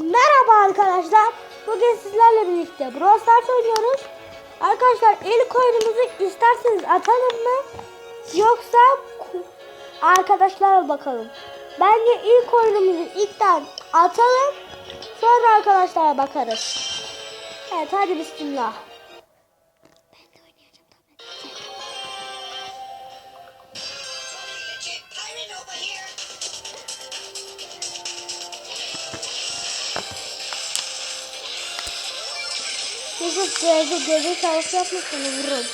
Merhaba arkadaşlar. Bugün sizlerle birlikte Brawl Stars oynuyoruz. Arkadaşlar ilk oyunumuzu isterseniz atalım mı? Yoksa arkadaşlara bakalım. Bence ilk oyunumuzu ilkten atalım. Sonra arkadaşlara bakarız. Evet hadi bismillah. Yusuf gözü gözü çalışı yapmasını vururum.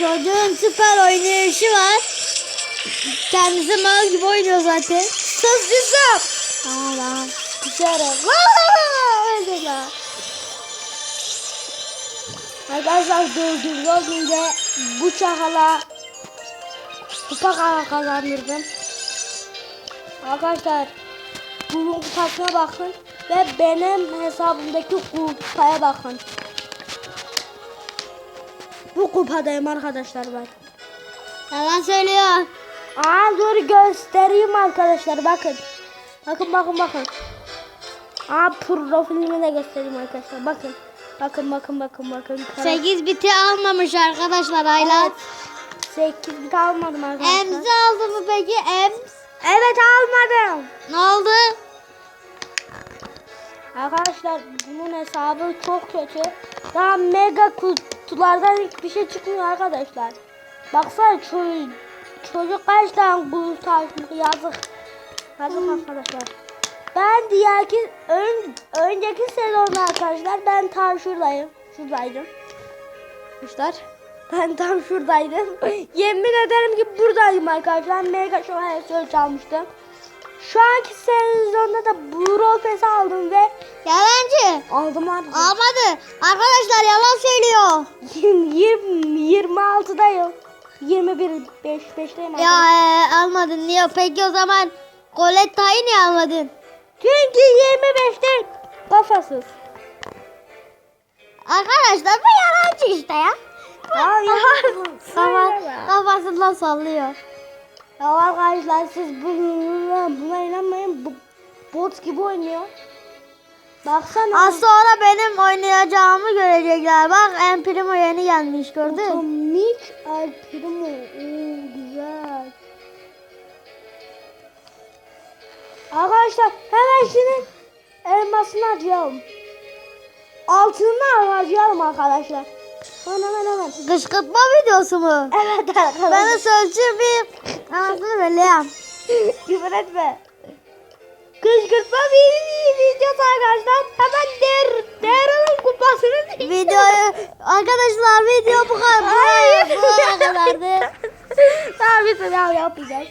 Çocuğun süper oynayışı var. Kendisi mal gibi oynuyor zaten. Sus Yusuf. Tamam tamam. Dışarı. Öldü la. Arkadaşlar dördüncü günde bu çakala kupa kazandırdım. Arkadaşlar bunun kupasına bakın ve benim hesabımdaki kupaya bakın. Bu kupadayım arkadaşlar ben. Yalan söylüyor. Aa dur göstereyim arkadaşlar bakın. Bakın bakın bakın. Aa profilimi de göstereyim arkadaşlar bakın. Bakın bakın bakın bakın. 8 biti almamış arkadaşlar Ayla. Evet. 8 bit almadım arkadaşlar. Emzi aldı mı peki? Ems. Evet almadım. Ne oldu? Arkadaşlar bunun hesabı çok kötü. Daha mega kutulardan hiçbir şey çıkmıyor arkadaşlar. Baksana çocuk, çocuk kaç tane kutu açmış yazık. Yazık arkadaşlar. Ben diğerki ön, önceki sezonda arkadaşlar ben tam şuradayım. Şuradaydım. Arkadaşlar ben tam şuradaydım. Yemin ederim ki buradaydım arkadaşlar. Mega şöyle söz çalmıştım. Şu anki sezonda da Pass aldım ve Yalancı. aldım artık. Almadı. Arkadaşlar yalan söylüyor. 20 26'dayım. 21 5 5'teyim. Ya e, almadın niye? Peki o zaman Colette'yi niye almadın? Çünkü 25'te kafasız. Arkadaşlar bu yalancı işte ya. Ya Kafa, kafasından sallıyor. Ya arkadaşlar siz buna, buna inanmayın. Bu bot gibi oynuyor. Baksana. Az sonra benim oynayacağımı görecekler. Bak En Primo yeni gelmiş gördün. Otomik El Primo. Oo, güzel. Arkadaşlar hemen şunun elmasını harcayalım. Altını harcayalım arkadaşlar. Hemen hemen hemen. Kışkırtma videosu mu? Evet arkadaşlar. Ben de sözcü bir anasını belirleyeyim. Küfür etme. Kışkırtma videosu arkadaşlar. Hemen der, Deral'ın kupasını Videoyu arkadaşlar video bu kadar. Hayır. Bu kadar kadardı. tamam bir sınav yapacağız.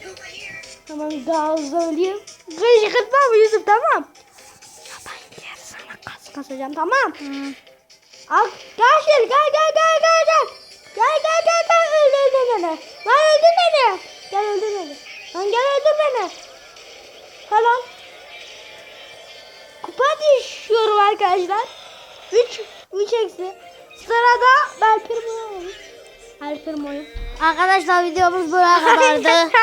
Tamam gazlayayım. Kışkırtma mı Yusuf tamam. Ya ben yer sana kas kasacağım tamam. Al gel gel gel gel gel gel gel. Gel gel gel gel öldür beni. Lan öldür beni. Lan gel öldür beni. Helal. Kupa düşüyorum arkadaşlar. 3 3 eksi. Sırada Belpir Moyo. Belpir Moyo. Arkadaşlar videomuz buraya kadardı.